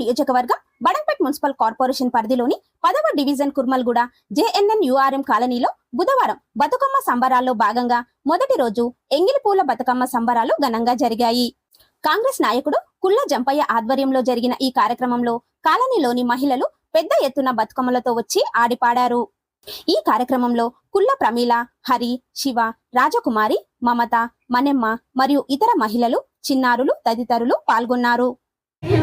నియోజకవర్గం Badangpet municipal corporation పరిధిలోని పదవ డివిజన్ కుర్మల్గూడ జేఎన్ఎన్ యుఆర్ఎం కాలనీలో బుధవారం బతుకమ్మ సంబరాల్లో భాగంగా మొదటి రోజు ఎంగిలిపూల బతుకమ్మ సంబరాలు ఘనంగా జరిగాయి. కాంగ్రెస్ నాయకుడు కుల్ల జంపయ్య ఆధ్వర్యంలో జరిగిన ఈ కార్యక్రమంలో కాలనీలోని మహిళలు పెద్ద ఎత్తున బతుకమ్మలతో వచ్చి ఆడిపాడారు. ఈ కార్యక్రమంలో కుల్ల ప్రమీల హరి శివ రాజకుమారి మమత మనెమ్మ మరియు ఇతర మహిళలు చిన్నారులు తదితరులు పాల్గొన్నారు.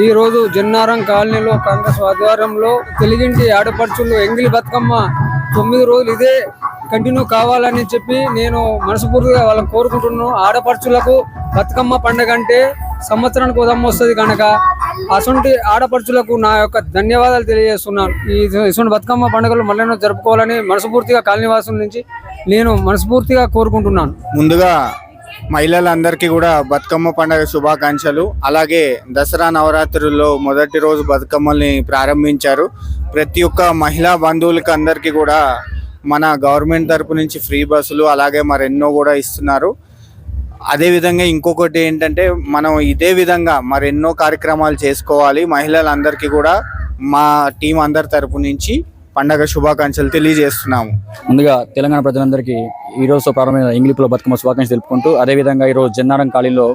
ఈరోజు జన్నారం కాలనీలో కాంగ్రెస్ ఆధ్వర్యంలో తెలుగింటి ఆడపడుచులు ఎంగిలి బతుకమ్మ తొమ్మిది రోజులు ఇదే కంటిన్యూ కావాలని చెప్పి నేను మనస్ఫూర్తిగా వాళ్ళని కోరుకుంటున్నాను. ఆడపడుచులకు బతుకమ్మ పండగ అంటే సంవత్సరానికి ఉదమ్మ వస్తుంది కనుక అసొంటి ఆడపడుచులకు నా యొక్క ధన్యవాదాలు తెలియజేస్తున్నాను. ఈ ఇటువంటి బతుకమ్మ పండుగలు మళ్ళీ జరుపుకోవాలని మనస్ఫూర్తిగా కాలనీవాసుల నుంచి నేను మనస్ఫూర్తిగా కోరుకుంటున్నాను. ముందుగా మహిళలందరికీ కూడా బతుకమ్మ పండుగ శుభాకాంక్షలు. అలాగే దసరా నవరాత్రుల్లో మొదటి రోజు బతుకమ్మల్ని ప్రారంభించారు. ప్రతి ఒక్క మహిళా బంధువులకి అందరికీ కూడా మన గవర్నమెంట్ తరపు నుంచి ఫ్రీ బస్సులు అలాగే మరెన్నో కూడా ఇస్తున్నారు. అదేవిధంగా ఇంకొకటి ఏంటంటే మనం ఇదే విధంగా మరెన్నో కార్యక్రమాలు చేసుకోవాలి. మహిళలందరికీ కూడా మా టీం అందరి తరపు నుంచి పండగ శుభాకాంక్షలు తెలియజేస్తున్నాము. ముందుగా తెలంగాణ ప్రజలందరికీ ఈ రోజు ప్రారంభమైన ఇంగ్లీష్లో బతుకమ్మ శుభాకాంక్షలు తెలుపుకుంటూ అదేవిధంగా ఈరోజు జన్నారం కాళీలో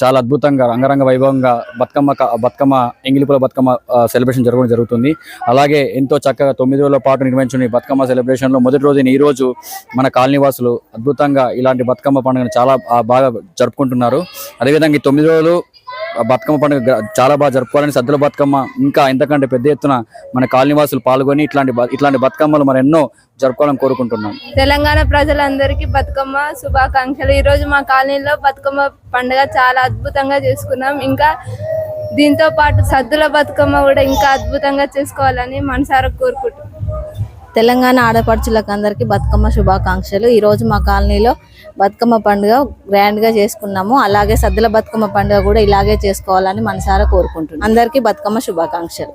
చాలా అద్భుతంగా రంగరంగ వైభవంగా బతుకమ్మ బతుకమ్మ ఎంగిలిపుల బతుకమ్మ సెలబ్రేషన్ జరగడం జరుగుతుంది. అలాగే ఎంతో చక్కగా తొమ్మిది రోజుల పాటు నిర్వహించిన బతుకమ్మ సెలబ్రేషన్లో మొదటి రోజున ఈరోజు మన కాలనీవాసులు అద్భుతంగా ఇలాంటి బతుకమ్మ పండుగను చాలా బాగా జరుపుకుంటున్నారు. అదేవిధంగా ఈ తొమ్మిది రోజులు బతుకమ్మ పండుగ చాలా బాగా జరుపుకోవాలని సద్దుల బతుకమ్మ ఇంకా ఇంతకంటే పెద్ద ఎత్తున మన కాలనీవాసులు పాల్గొని ఇట్లాంటి ఇట్లాంటి బతుకమ్మలు మరి ఎన్నో జరుపుకోవాలని కోరుకుంటున్నాం. తెలంగాణ ప్రజలందరికీ బతుకమ్మ శుభాకాంక్షలు. ఈ రోజు మా కాలనీలో బతుకమ్మ పండుగ చాలా అద్భుతంగా చేసుకున్నాం. ఇంకా దీంతో పాటు సద్దుల బతుకమ్మ కూడా ఇంకా అద్భుతంగా చేసుకోవాలని మనసారా కోరుకుంటున్నాం. తెలంగాణ ఆడపడుచులకు అందరికీ బతుకమ్మ శుభాకాంక్షలు. ఈరోజు మా కాలనీలో బతుకమ్మ పండుగ గ్రాండ్గా చేసుకున్నాము. అలాగే సద్దుల బతుకమ్మ పండుగ కూడా ఇలాగే చేసుకోవాలని మనసారా కోరుకుంటున్నాం. అందరికీ బతుకమ్మ శుభాకాంక్షలు.